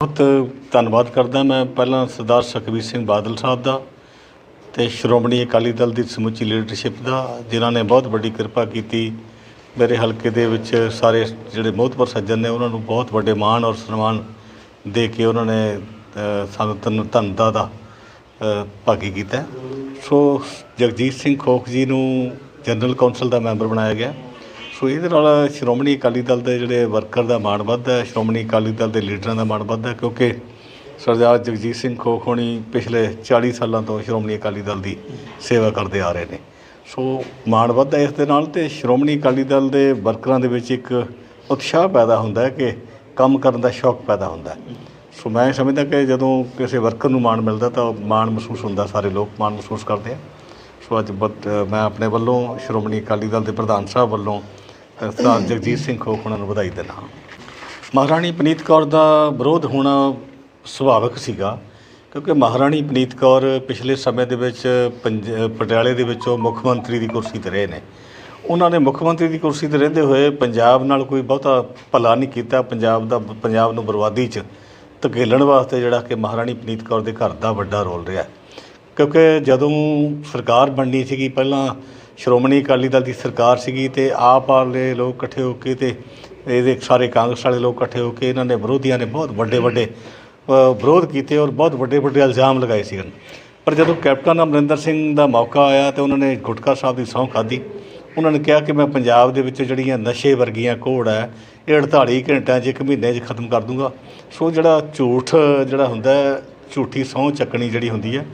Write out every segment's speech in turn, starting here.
ਬਹੁਤ ਧੰਨਵਾਦ ਕਰਦਾ ਮੈਂ ਪਹਿਲਾਂ ਸਰਦਾਰ ਸੁਖਬੀਰ ਸਿੰਘ ਬਾਦਲ ਸਾਹਿਬ ਦਾ ਤੇ ਸ਼੍ਰੋਮਣੀ ਅਕਾਲੀ ਦਲ ਦੀ ਸਮੁੱਚੀ ਲੀਡਰਸ਼ਿਪ ਦਾ, ਜਿਨ੍ਹਾਂ ਨੇ ਬਹੁਤ ਵੱਡੀ ਕਿਰਪਾ ਕੀਤੀ। ਮੇਰੇ ਹਲਕੇ ਦੇ ਵਿੱਚ ਸਾਰੇ ਜਿਹੜੇ ਮੋਹਤਵਰ ਸੱਜਣ ਨੇ, ਉਹਨਾਂ ਨੂੰ ਬਹੁਤ ਵੱਡੇ ਮਾਣ ਔਰ ਸਨਮਾਨ ਦੇ ਕੇ ਉਹਨਾਂ ਨੇ ਸਾਨੂੰ ਧਨ, ਧਨਤਾ ਦਾ ਭਾਗੀ ਕੀਤਾ। ਸੋ ਜਗਜੀਤ ਸਿੰਘ ਖੋਖ ਜੀ ਨੂੰ ਜਨਰਲ ਕੌਂਸਲ ਦਾ ਮੈਂਬਰ ਬਣਾਇਆ ਗਿਆ। ਸੋ ਇਹਦੇ ਨਾਲ ਸ਼੍ਰੋਮਣੀ ਅਕਾਲੀ ਦਲ ਦੇ ਜਿਹੜੇ ਵਰਕਰ ਦਾ ਮਾਣ ਵੱਧਦਾ ਹੈ, ਸ਼੍ਰੋਮਣੀ ਅਕਾਲੀ ਦਲ ਦੇ ਲੀਡਰਾਂ ਦਾ ਮਾਣ ਵੱਧਦਾ ਕਿਉਂਕਿ ਸਰਦਾਰ ਜਗਜੀਤ ਸਿੰਘ ਖੋਖ ਹੋਣੀ ਪਿਛਲੇ 40 ਸਾਲਾਂ ਤੋਂ ਸ਼੍ਰੋਮਣੀ ਅਕਾਲੀ ਦਲ ਦੀ ਸੇਵਾ ਕਰਦੇ ਆ ਰਹੇ ਨੇ। ਸੋ ਮਾਣ ਵੱਧਦਾ ਇਸ ਦੇ ਨਾਲ ਤੇ ਸ਼੍ਰੋਮਣੀ ਅਕਾਲੀ ਦਲ ਦੇ ਵਰਕਰਾਂ ਦੇ ਵਿੱਚ ਇੱਕ ਉਤਸ਼ਾਹ ਪੈਦਾ ਹੁੰਦਾ ਹੈ ਕਿ ਕੰਮ ਕਰਨ ਦਾ ਸ਼ੌਕ ਪੈਦਾ ਹੁੰਦਾ ਹੈ। ਸੋ ਮੈਂ ਸਮਝਦਾ ਕਿ ਜਦੋਂ ਕਿਸੇ ਵਰਕਰ ਨੂੰ ਮਾਣ ਮਿਲਦਾ ਤਾਂ ਮਾਣ ਮਹਿਸੂਸ ਹੁੰਦਾ, ਸਾਰੇ ਲੋਕ ਮਾਣ ਮਹਿਸੂਸ ਕਰਦੇ ਆ। ਸੋ ਅੱਜ ਬਹੁਤ ਮੈਂ ਆਪਣੇ ਵੱਲੋਂ ਸ਼੍ਰੋਮਣੀ ਅਕਾਲੀ ਦਲ ਦੇ ਪ੍ਰਧਾਨ ਸਾਹਿਬ ਵੱਲੋਂ ਸਰਦਾਰ ਜਗਜੀਤ ਸਿੰਘ ਖੋਖ ਉਹਨਾਂ ਨੂੰ ਵਧਾਈ ਦਿੰਦਾ ਹਾਂ। ਮਹਾਰਾਣੀ ਪਨੀਤ ਕੌਰ ਦਾ ਵਿਰੋਧ ਹੋਣਾ ਸੁਭਾਵਿਕ ਸੀਗਾ, ਕਿਉਂਕਿ ਮਹਾਰਾਣੀ ਪਨੀਤ ਕੌਰ ਪਿਛਲੇ ਸਮੇਂ ਦੇ ਵਿੱਚ ਪੰਜ, ਪਟਿਆਲੇ ਦੇ ਵਿੱਚੋਂ ਮੁੱਖ ਮੰਤਰੀ ਦੀ ਕੁਰਸੀ ਤੇ ਰਹੇ ਨੇ। ਉਹਨਾਂ ਨੇ ਮੁੱਖ ਮੰਤਰੀ ਦੀ ਕੁਰਸੀ ਤੇ ਰਹਿੰਦੇ ਹੋਏ ਪੰਜਾਬ ਨਾਲ ਕੋਈ ਬਹੁਤਾ ਭਲਾ ਨਹੀਂ ਕੀਤਾ। ਪੰਜਾਬ ਦਾ, ਪੰਜਾਬ ਨੂੰ ਬਰਬਾਦੀ 'ਚ ਧਕੇਲਣ ਵਾਸਤੇ ਜਿਹੜਾ ਕਿ ਮਹਾਰਾਣੀ ਪਨੀਤ ਕੌਰ ਦੇ ਘਰ ਦਾ ਵੱਡਾ ਰੋਲ ਰਿਹਾ। ਕਿਉਂਕਿ ਜਦੋਂ ਸਰਕਾਰ ਬਣਨੀ ਸੀਗੀ, ਪਹਿਲਾਂ ਸ਼੍ਰੋਮਣੀ ਅਕਾਲੀ ਦਲ ਦੀ ਸਰਕਾਰ ਸੀਗੀ ਤੇ ਆਪ ਵਾਲੇ ਲੋਕ ਇਕੱਠੇ ਹੋ ਕੇ ਤੇ ਇਹਦੇ ਸਾਰੇ ਕਾਂਗਰਸ ਵਾਲੇ ਲੋਕ ਇਕੱਠੇ ਹੋ ਕੇ ਇਹਨਾਂ ਨੇ ਵਿਰੋਧੀਆਂ ਨੇ ਬਹੁਤ ਵੱਡੇ ਵੱਡੇ ਵਿਰੋਧ ਕੀਤੇ ਔਰ ਬਹੁਤ ਵੱਡੇ ਵੱਡੇ ਇਲਜ਼ਾਮ ਲਗਾਏ ਸੀ ਪਰ ਜਦੋਂ ਕੈਪਟਨ ਅਮਰਿੰਦਰ ਸਿੰਘ ਦਾ ਮੌਕਾ ਆਇਆ ਤੇ ਉਹਨਾਂ ਨੇ ਗੁਟਕਾ ਸਾਹਿਬ ਦੀ ਸਹੁੰ ਖਾਧੀ, ਉਹਨਾਂ ਨੇ ਕਿਹਾ ਕਿ ਮੈਂ ਪੰਜਾਬ ਦੇ ਵਿੱਚ ਜਿਹੜੀਆਂ ਨਸ਼ੇ ਵਰਗੀਆਂ ਘੋੜ ਹੈ, ਇਹ 48 ਘੰਟਿਆਂ 'ਚ ਇੱਕ ਮਹੀਨੇ 'ਚ ਖਤਮ ਕਰ ਦੂੰਗਾ। ਸੋ ਜਿਹੜਾ ਝੂਠ, ਜਿਹੜਾ ਹੁੰਦਾ ਝੂਠੀ ਸਹੁੰ ਚੱਕਣੀ ਜਿਹੜੀ ਹੁੰਦੀ ਹੈ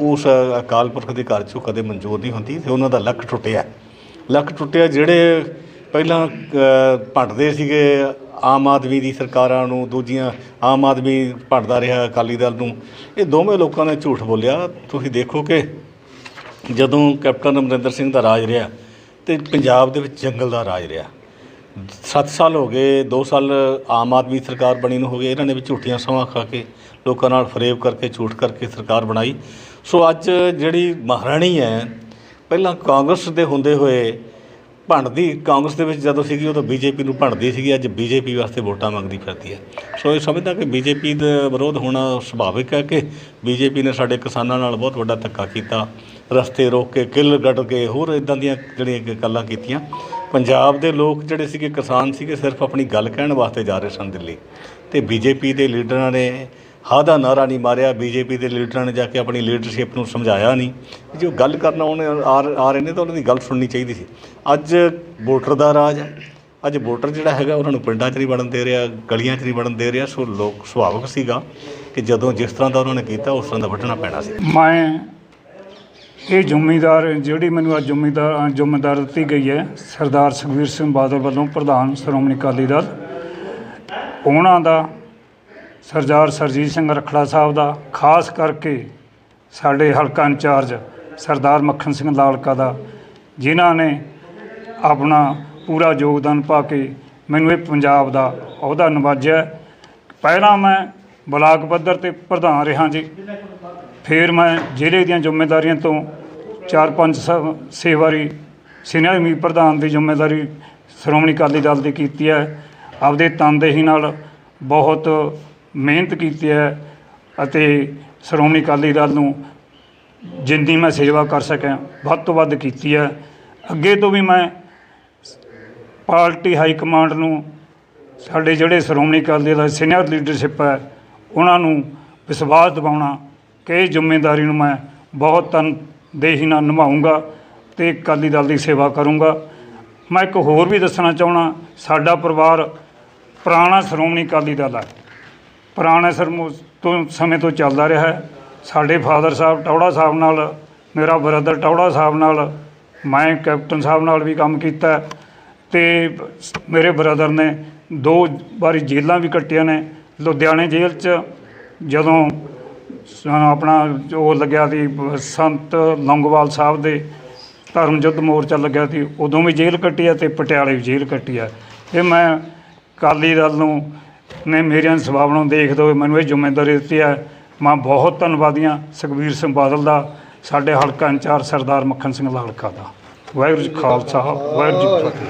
ਉਸ ਅਕਾਲ ਪੁਰਖ ਦੇ ਘਰ 'ਚੋਂ ਕਦੇ ਮਨਜ਼ੂਰ ਨਹੀਂ ਹੁੰਦੀ ਤੇ ਉਹਨਾਂ ਦਾ ਲੱਕ ਟੁੱਟਿਆ। ਲੱਕ ਟੁੱਟਿਆ ਜਿਹੜੇ ਪਹਿਲਾਂ ਭੰਡਦੇ ਸੀਗੇ ਆਮ ਆਦਮੀ ਦੀ ਸਰਕਾਰਾਂ ਨੂੰ, ਦੂਜੀਆਂ ਆਮ ਆਦਮੀ ਭੰਡਦਾ ਰਿਹਾ ਅਕਾਲੀ ਦਲ ਨੂੰ। ਇਹ ਦੋਵੇਂ ਲੋਕਾਂ ਨੇ ਝੂਠ ਬੋਲਿਆ। ਤੁਸੀਂ ਦੇਖੋ ਕਿ ਜਦੋਂ ਕੈਪਟਨ ਅਮਰਿੰਦਰ ਸਿੰਘ ਦਾ ਰਾਜ ਰਿਹਾ ਤੇ ਪੰਜਾਬ ਦੇ ਵਿੱਚ ਜੰਗਲ ਦਾ ਰਾਜ ਰਿਹਾ। 7 ਸਾਲ ਹੋ ਗਏ 2 ਸਾਲ ਆਮ ਆਦਮੀ ਸਰਕਾਰ ਬਣੀ ਨੂੰ ਹੋ ਗਏ, ਇਹਨਾਂ ਨੇ ਵੀ ਝੂਠੀਆਂ ਸਮਾਂ ਖਾ ਕੇ ਲੋਕਾਂ ਨਾਲ ਫਰੇਬ ਕਰਕੇ, ਝੂਠ ਕਰਕੇ ਸਰਕਾਰ ਬਣਾਈ। ਸੋ ਅੱਜ ਜਿਹੜੀ ਮਹਾਰਾਣੀ ਹੈ, ਪਹਿਲਾਂ ਕਾਂਗਰਸ ਦੇ ਹੁੰਦੇ ਹੋਏ ਭੰਡਦੀ, ਕਾਂਗਰਸ ਦੇ ਵਿੱਚ ਜਦੋਂ ਸੀਗੀ, ਉਦੋਂ ਬੀਜੇਪੀ ਨੂੰ ਭੰਡਦੀ ਸੀਗੀ, ਅੱਜ ਬੀਜੇਪੀ ਵਾਸਤੇ ਵੋਟਾਂ ਮੰਗਦੀ ਫਿਰਦੀ ਹੈ। ਸੋ ਇਹ ਸਮਝਦਾ ਕਿ ਬੀਜੇਪੀ ਦਾ ਵਿਰੋਧ ਹੋਣਾ ਸੁਭਾਵਿਕ ਹੈ ਕਿ ਬੀਜੇਪੀ ਨੇ ਸਾਡੇ ਕਿਸਾਨਾਂ ਨਾਲ ਬਹੁਤ ਵੱਡਾ ਧੱਕਾ ਕੀਤਾ। ਰਸਤੇ ਰੋਕ ਕੇ, ਕਿੱਲ ਗੱਡ ਕੇ, ਹੋਰ ਇਦਾਂ ਦੀਆਂ ਜਿਹੜੀਆਂ ਗੱਲਾਂ ਕੀਤੀਆਂ। ਪੰਜਾਬ ਦੇ ਲੋਕ ਜਿਹੜੇ ਸੀਗੇ, ਕਿਸਾਨ ਸੀਗੇ, ਸਿਰਫ ਆਪਣੀ ਗੱਲ ਕਹਿਣ ਵਾਸਤੇ ਜਾ ਰਹੇ ਸਨ ਦਿੱਲੀ। ਤੇ ਬੀਜੇਪੀ ਦੇ ਲੀਡਰਾਂ ਨੇ ਹਾਂ ਦਾ ਨਾਰਾ ਨਹੀਂ ਮਾਰਿਆ, ਬੀਜੇਪੀ ਦੇ ਲੀਡਰਾਂ ਨੇ ਜਾ ਕੇ ਆਪਣੀ ਲੀਡਰਸ਼ਿਪ ਨੂੰ ਸਮਝਾਇਆ ਨਹੀਂ। ਜੋ ਗੱਲ ਕਰਨਾ ਉਹਨੇ ਆ ਰਹੇ ਨੇ ਤਾਂ ਉਹਨਾਂ ਦੀ ਗੱਲ ਸੁਣਨੀ ਚਾਹੀਦੀ ਸੀ। ਅੱਜ ਵੋਟਰ ਦਾ ਰਾਜ ਹੈ। ਅੱਜ ਵੋਟਰ ਜਿਹੜਾ ਹੈਗਾ ਉਹਨਾਂ ਨੂੰ ਪਿੰਡਾਂ 'ਚ ਨਹੀਂ ਵੜਨ ਦੇ ਰਿਹਾ, ਗਲੀਆਂ 'ਚ ਨਹੀਂ ਵੜਨ ਦੇ ਰਿਹਾ। ਸੋ ਲੋਕ ਸੁਭਾਵਿਕ ਸੀਗਾ ਕਿ ਜਦੋਂ ਜਿਸ ਤਰ੍ਹਾਂ ਦਾ ਉਹਨਾਂ ਨੇ ਕੀਤਾ, ਉਸ ਤਰ੍ਹਾਂ ਦਾ ਵੱਢਣਾ ਪੈਣਾ ਸੀ। ਮੈਂ ਇਹ ਜ਼ਿੰਮੇਦਾਰ, ਜਿਹੜੀ ਮੈਨੂੰ ਅੱਜ ਜ਼ਿੰਮੇਦਾਰ ਜ਼ਿੰਮੇਦਾਰ ਦਿੱਤੀ ਗਈ ਹੈ, ਸਰਦਾਰ ਸੁਖਬੀਰ ਸਿੰਘ ਬਾਦਲ ਵੱਲੋਂ ਪ੍ਰਧਾਨ ਸ਼੍ਰੋਮਣੀ ਅਕਾਲੀ ਦਲ, ਉਹਨਾਂ ਦਾ ਸਰਦਾਰ ਸਰਜੀਤ ਸਿੰਘ ਰਖੜਾ ਸਾਹਿਬ ਦਾ, ਖਾਸ ਕਰਕੇ ਸਾਡੇ ਹਲਕਾ ਇੰਚਾਰਜ ਸਰਦਾਰ ਮੱਖਣ ਸਿੰਘ ਲਾਲਕਾ ਦਾ, ਜਿਨ੍ਹਾਂ ਨੇ ਆਪਣਾ ਪੂਰਾ ਯੋਗਦਾਨ ਪਾ ਕੇ ਮੈਨੂੰ ਇਹ ਪੰਜਾਬ ਦਾ ਅਹੁਦਾ ਨਵਾਜਿਆ। ਪਹਿਲਾਂ ਮੈਂ ਬਲਾਕ ਪੱਧਰ ਤੇ ਪ੍ਰਧਾਨ ਰਿਹਾ ਜੀ। ਫਿਰ ਮੈਂ ਜ਼ਿਲ੍ਹੇ ਦੀਆਂ ਜ਼ਿੰਮੇਵਾਰੀਆਂ ਤੋਂ ਚਾਰ ਪੰਜ ਸ- ਛੇ ਵਾਰੀ ਸੀਨੀਅਰ ਮੀਤ ਪ੍ਰਧਾਨ ਦੀ ਜ਼ਿੰਮੇਵਾਰੀ ਸ਼੍ਰੋਮਣੀ ਅਕਾਲੀ ਦਲ ਦੀ ਕੀਤੀ ਹੈ। ਆਪਦੇ ਤਨਦੇਹੀ ਨਾਲ ਬਹੁਤ ਮਿਹਨਤ ਕੀਤੀ ਹੈ ਅਤੇ ਸ਼੍ਰੋਮਣੀ ਅਕਾਲੀ ਦਲ ਨੂੰ ਜਿੰਨੀ ਮੈਂ ਸੇਵਾ ਕਰ ਸਕਿਆ, ਵੱਧ ਤੋਂ ਵੱਧ ਕੀਤੀ ਹੈ। ਅੱਗੇ ਤੋਂ ਵੀ ਮੈਂ ਪਾਰਟੀ ਹਾਈ ਕਮਾਂਡ ਨੂੰ ਸਾਡੇ ਜਿਹੜੇ ਸ਼੍ਰੋਮਣੀ ਅਕਾਲੀ ਦਲ ਸੀਨੀਅਰ ਲੀਡਰਸ਼ਿਪ ਹੈ, ਉਹਨਾਂ ਨੂੰ ਵਿਸ਼ਵਾਸ ਦਿਵਾਉਣਾ ਕਿ ਇਹ ਜ਼ਿੰਮੇਵਾਰੀ ਨੂੰ ਮੈਂ ਬਹੁਤ ਤਨਦੇਹੀ ਨਾਲ ਨਿਭਾਉਂਗਾ ਤੇ ਅਕਾਲੀ ਦਲ ਦੀ ਸੇਵਾ ਕਰੂੰਗਾ। ਮੈਂ ਇੱਕ ਹੋਰ ਵੀ ਦੱਸਣਾ ਚਾਹਣਾ ਸਾਡਾ ਪਰਿਵਾਰ ਪੁਰਾਣਾ ਸ਼੍ਰੋਮਣੀ ਅਕਾਲੀ ਦਲ ਹੈ। ਪੁਰਾਣੇ ਸਰਮੋ ਤੋਂ ਸਮੇਂ ਤੋਂ ਚੱਲਦਾ ਰਿਹਾ ਹੈ। ਸਾਡੇ ਫਾਦਰ ਸਾਹਿਬ ਟੌੜਾ ਸਾਹਿਬ ਨਾਲ, ਮੇਰਾ ਬ੍ਰਦਰ ਟੌੜਾ ਸਾਹਿਬ ਨਾਲ, ਮੈਂ ਕੈਪਟਨ ਸਾਹਿਬ ਨਾਲ ਵੀ ਕੰਮ ਕੀਤਾ ਹੈ ਤੇ ਮੇਰੇ ਬ੍ਰਦਰ ਨੇ ਦੋ ਵਾਰੀ ਜੇਲ੍ਹਾਂ ਵੀ ਕੱਟੀਆਂ ਨੇ। ਲੁਧਿਆਣੇ ਜੇਲ੍ਹ 'ਚ ਜਦੋਂ ਆਪਣਾ ਉਹ ਲੱਗਿਆ ਸੀ, ਸੰਤ ਲੌਂਗੋਵਾਲ ਸਾਹਿਬ ਦੇ ਧਰਮ ਯੁੱਧ ਮੋਰਚਾ ਲੱਗਿਆ ਸੀ, ਉਦੋਂ ਵੀ ਜੇਲ੍ਹ ਕੱਟੀ ਹੈ ਤੇ ਪਟਿਆਲੇ ਵੀ ਜੇਲ੍ਹ ਕੱਟੀ ਹੈ। ਇਹ ਮੈਂ ਅਕਾਲੀ ਦਲ ਨੂੰ ਨੇ ਮੇਰੀਆਂ ਸੇਵਾਵਾਂ ਦੇਖਦੇ ਹੋਏ ਮੈਨੂੰ ਇਹ ਜ਼ਿੰਮੇਵਾਰੀ ਦਿੱਤੀ ਹੈ। ਮੈਂ, ਬਹੁਤ ਧੰਨਵਾਦੀ ਹਾਂ ਸੁਖਬੀਰ ਸਿੰਘ ਬਾਦਲ ਦਾ, ਸਾਡੇ ਹਲਕਾ ਇੰਚਾਰਜ ਸਰਦਾਰ ਮੱਖਣ ਸਿੰਘ ਲਾਲਕਾ ਦਾ। ਵਾਹਿਗੁਰੂ ਜੀ ਖਾਲਸਾ, ਵਾਹਿਗੁਰੂ ਜੀ ਕੀ ਫਤਿਹ।